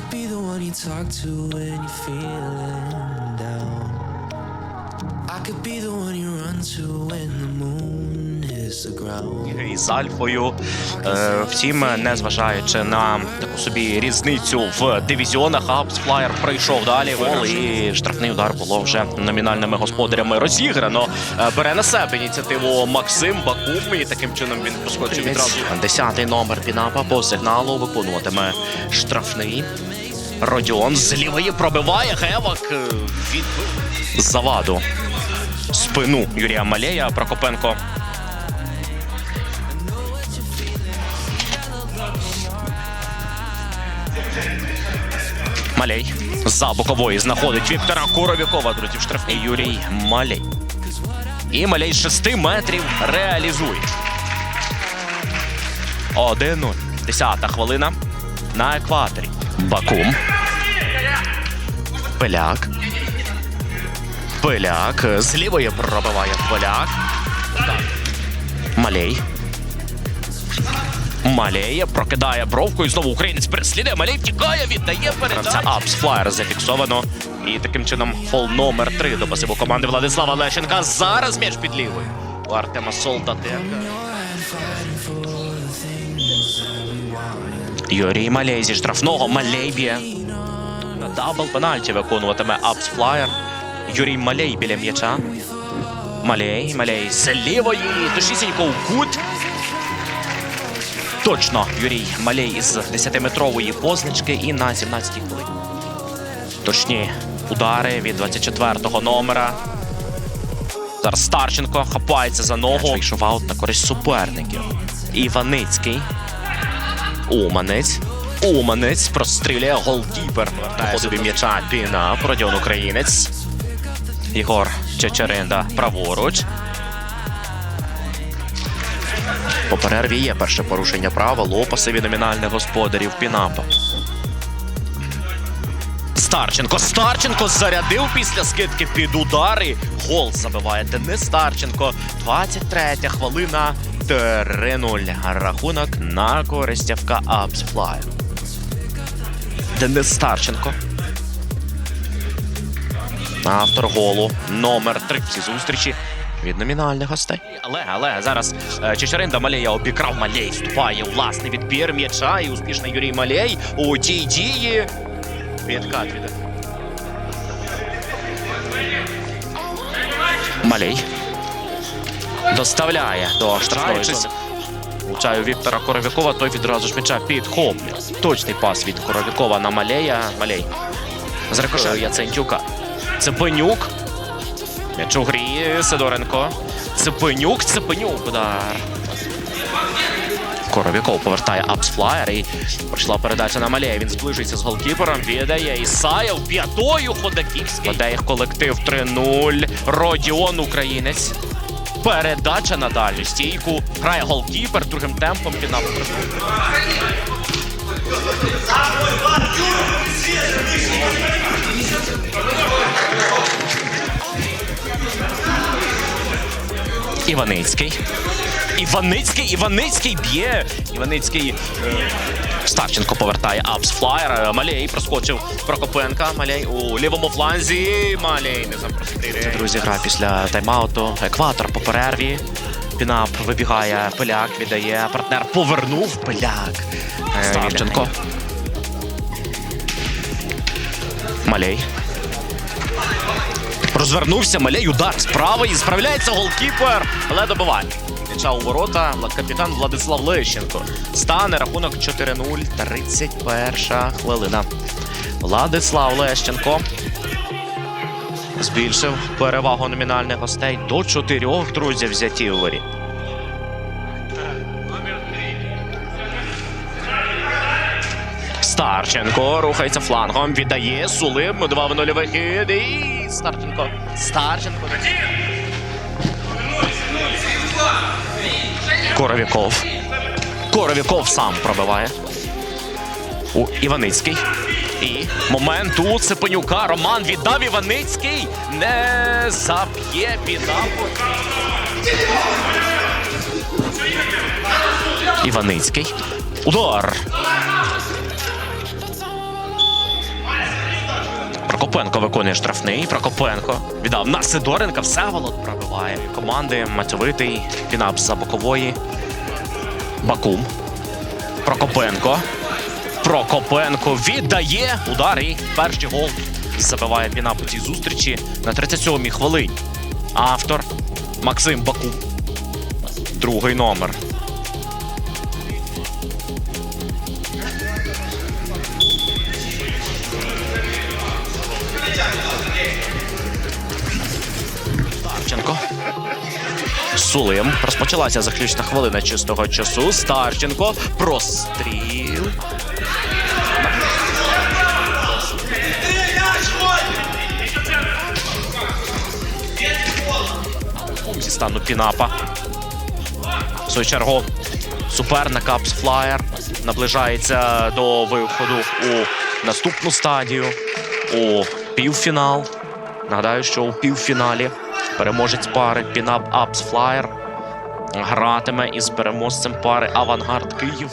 could be the one you talk to when you're feeling down. I could be the one you run to when the moon. Із Альфою. Е, Втім, незважаючи на таку собі різницю в дивізіонах, Флаєр прийшов далі. Гол і штрафний удар було вже номінальними господарями розіграно. Е, Бере на себе ініціативу Максим Бакум, і таким чином він поскочив відразу. Десятий номер Пінапа по сигналу виконуватиме штрафний. Родіон з лівої пробиває Гевак. е, Відбив заваду. Спину Юрія Малея Прокопенко Малей за бокової знаходить Віктора Коровікова, друзі, в Юрій Малей. І Малей з 6 метрів реалізує. 1-0. Десята хвилина на екваторі. Бакум. Пиляк. Пиляк. З лівої пробиває Пиляк. Малей. Малеє прокидає бровку і знову українець переслідує. Малей втікає, віддає передачу. Це апс флаєр зафіксовано. І таким чином фол номер 3 до пасиву команди Владислава Лещенка. Зараз м'яч під лівою. У Артема Солдатенка. Юрій Малей зі штрафного. Малей б'є. Дабл пенальті виконуватиме апс флаєр. Юрій Малей біля м'яча. Малей, Малей з лівої. Точнісінько у кут. Точно Юрій Малей із 10-метрової позначки і на 17-й хвилині. Точні удари від 24-го номера. Зараз Старченко хапається за ногу. Вийшов аут на користь суперників. Іваницький. Уманець. Уманець прострілює голкіпер. Вертає собі м'яча Піна. Продіон українець. Ігор Чечеринда праворуч. По перерві є перше порушення правил у пасиві номінальних господарів Пінапа. Старченко. Старченко зарядив після скидки під удари. Гол забиває Денис Старченко. 23 хвилина. 3-0. Рахунок на користь ФК Апсфлай. Денис Старченко. Автор голу номер 3 в зустрічі від номінальних гостей. Але, але зараз е, Чечеринда Малея обікрав Малей. Вступає у власний відбір м'яча і успішний Юрій Малей у тій дії. Відкат від. Малей. Доставляє до штрафної зони. Віктора Коровікова, той відразу ж м'яча підхоплює. Точний пас від Коровікова на Малея. Малей. З рикошею Яцентюка. Цепенюк. М'яч у грі Сидоренко. Цепенюк, Цепенюк. Удар. Коровіков повертає апсфлаєр і пройшла передача на Малея. Він зближується з голкіпером. Віддає Ісаєв п'ятою Ходаківський. Веде їх колектив 3-0. Родіон українець. Передача на дальню стійку. Грає голкіпер другим темпом пінап. Іваницький. Іваницький, Іваницький б'є. Іваницький. е, Старченко повертає апс флаєр. Малей проскочив Прокопенка. Малей у лівому фланзі. Малей не запрострілює. Друзі, гра після тайм-ауту. Екватор по перерві. Пінап вибігає. Пиляк віддає. Партнер повернув. Пиляк. Е, Старченко. Малей. Розвернувся, Малей, удар справа і справляється голкіпер, але добиває. М'яча у ворота, капітан Владислав Лещенко. Стане рахунок 4-0, 31 хвилина. Владислав Лещенко збільшив перевагу номінальних гостей до чотирьох друзів взяті у воріт. Старченко рухається флангом, віддає Сулим. Два в нульовий хід. І Старченко. Старченко. Коровіков. Коровіков сам пробиває. У Іваницький. І момент у Цепенюка. Роман віддав Іваницький. Не заб'є Пінапу. Іваницький. Удар. Прокопенко виконує штрафний. Прокопенко віддав на Сидоренка. Всеволод пробиває команди. Матьовитий. Пінап за бокової. Бакум. Прокопенко. Прокопенко віддає удар і перший гол забиває Пінап у цій зустрічі на 37-й хвилині. Автор Максим Бакум. Другий номер. Старченко. Сулим. Розпочалася заключна хвилина чистого часу. Старченко. Простріл. Зі стану Пінапа. В свою чергу суперник Апс Флаєр наближається до виходу у наступну стадію у півфінал. Нагадаю, що у півфіналі переможець пари Пінап Апс Флаєр гратиме із переможцем пари Авангард Київ.